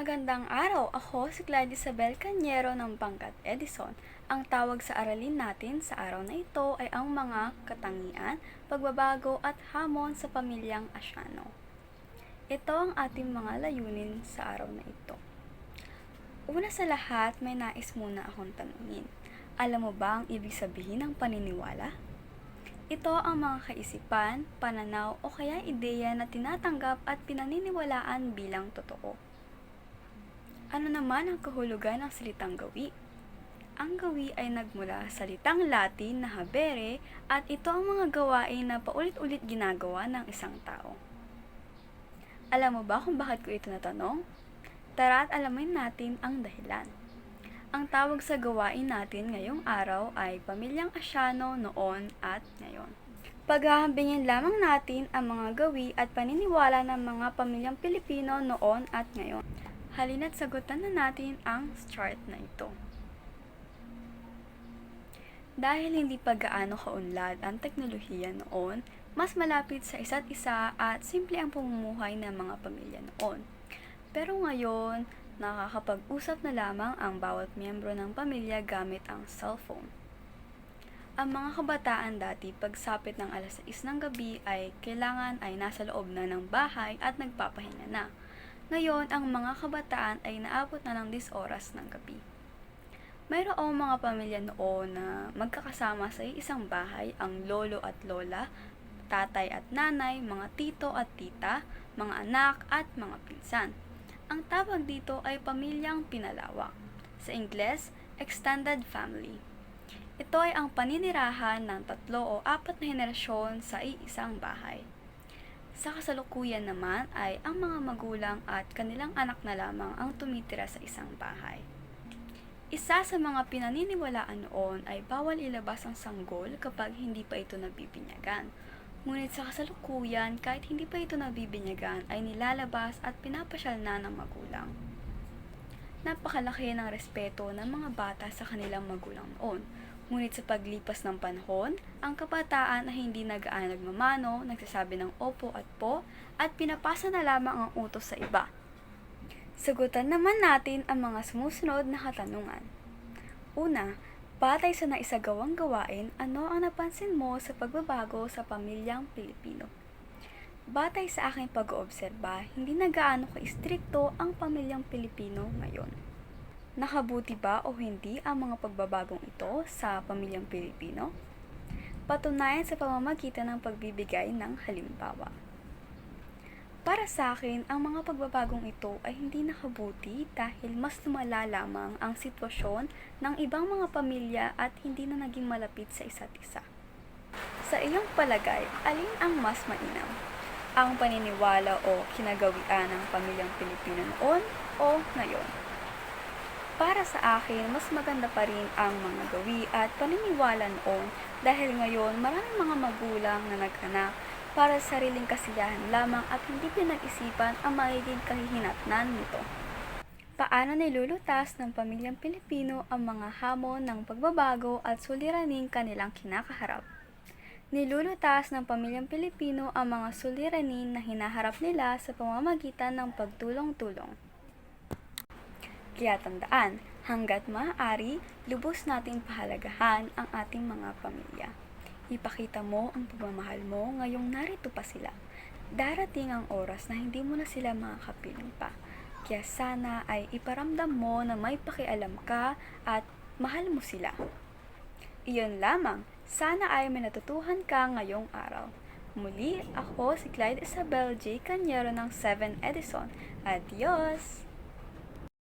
Magandang araw! Ako si Clyde Isabel Cañero ng Pangkat Edison. Ang tawag sa aralin natin sa araw na ito ay ang mga katangian, pagbabago at hamon sa pamilyang Asyano. Ito ang ating mga layunin sa araw na ito. Una sa lahat, may nais muna akong tanungin. Alam mo ba ang ibig sabihin ng paniniwala? Ito ang mga kaisipan, pananaw o kaya ideya na tinatanggap at pinaniniwalaan bilang totoo. Ano naman ang kahulugan ng salitang gawi? Ang gawi ay nagmula sa salitang Latin na habere at ito ang mga gawain na paulit-ulit ginagawa ng isang tao. Alam mo ba kung bakit ko ito natanong? Tara at alamin natin ang dahilan. Ang tawag sa gawain natin ngayong araw ay pamilyang Asyano noon at ngayon. Paghahambingin lamang natin ang mga gawi at paniniwala ng mga pamilyang Pilipino noon at ngayon. Halina't sagutan na natin ang chart na ito. Dahil hindi pa gaano kaunlad ang teknolohiya noon, mas malapit sa isa't isa at simple ang pamumuhay ng mga pamilya noon. Pero ngayon, nakakapag-usap na lamang ang bawat miyembro ng pamilya gamit ang cellphone. Ang mga kabataan dati pagsapit ng alas 6 ng gabi ay kailangan ay nasa loob na ng bahay at nagpapahinga na. Ngayon, ang mga kabataan ay naabot na ng 10 oras ng gabi. Mayroong mga pamilya noon na magkakasama sa isang bahay ang lolo at lola, tatay at nanay, mga tito at tita, mga anak at mga pinsan. Ang tawag dito ay pamilyang pinalawak. Sa Ingles, extended family. Ito ay ang paninirahan ng tatlo o apat na henerasyon sa iisang bahay. Sa kasalukuyan naman ay ang mga magulang at kanilang anak na lamang ang tumitira sa isang bahay. Isa sa mga pinaniniwalaan noon ay bawal ilabas ang sanggol kapag hindi pa ito nabibinyagan. Ngunit sa kasalukuyan, kahit hindi pa ito nabibinyagan, ay nilalabas at pinapasyal na ng magulang. Napakalaki ng respeto ng mga bata sa kanilang magulang noon. Ngunit sa paglipas ng panahon, ang kabataan ay hindi nagaan nagmamano, nagsasabi ng opo at po, at pinapasa na lamang ang utos sa iba. Sagutan naman natin ang mga sumusunod na katanungan. Una, batay sa naisagawang gawain, ano ang napansin mo sa pagbabago sa pamilyang Pilipino? Batay sa aking pag-oobserba, hindi na gaano ka-istrikto ang pamilyang Pilipino ngayon. Nakabuti ba o hindi ang mga pagbabagong ito sa pamilyang Pilipino? Patunayan sa pamamagitan ng pagbibigay ng halimbawa. Para sa akin, ang mga pagbabagong ito ay hindi nakabuti dahil mas lumala lamang ang sitwasyon ng ibang mga pamilya at hindi na naging malapit sa isa't isa. Sa iyong palagay, alin ang mas mainam? Ang paniniwala o kinagawian ng pamilyang Pilipino noon o ngayon? Para sa akin, mas maganda pa rin ang mga gawi at paniniwala noon dahil ngayon maraming mga magulang na naghanak para sa sariling kasiyahan lamang at hindi pinag-isipan ang magiging kahihinatnan nito. Paano nilulutas ng pamilyang Pilipino ang mga hamon ng pagbabago at suliraning kanilang kinakaharap? Nilulutas ng pamilyang Pilipino ang mga suliranin na hinaharap nila sa pamamagitan ng pagtulong-tulong. Kaya tandaan, hanggat maaari, lubos nating pahalagahan ang ating mga pamilya. Ipakita mo ang pagmamahal mo ngayong narito pa sila. Darating ang oras na hindi mo na sila makakapiling pa. Kaya sana ay iparamdam mo na may pakialam ka at mahal mo sila. Iyon lamang, sana ay may natutuhan ka ngayong araw. Muli, ako si Clyde Isabel J. Cañero ng 7 Edison. Adios!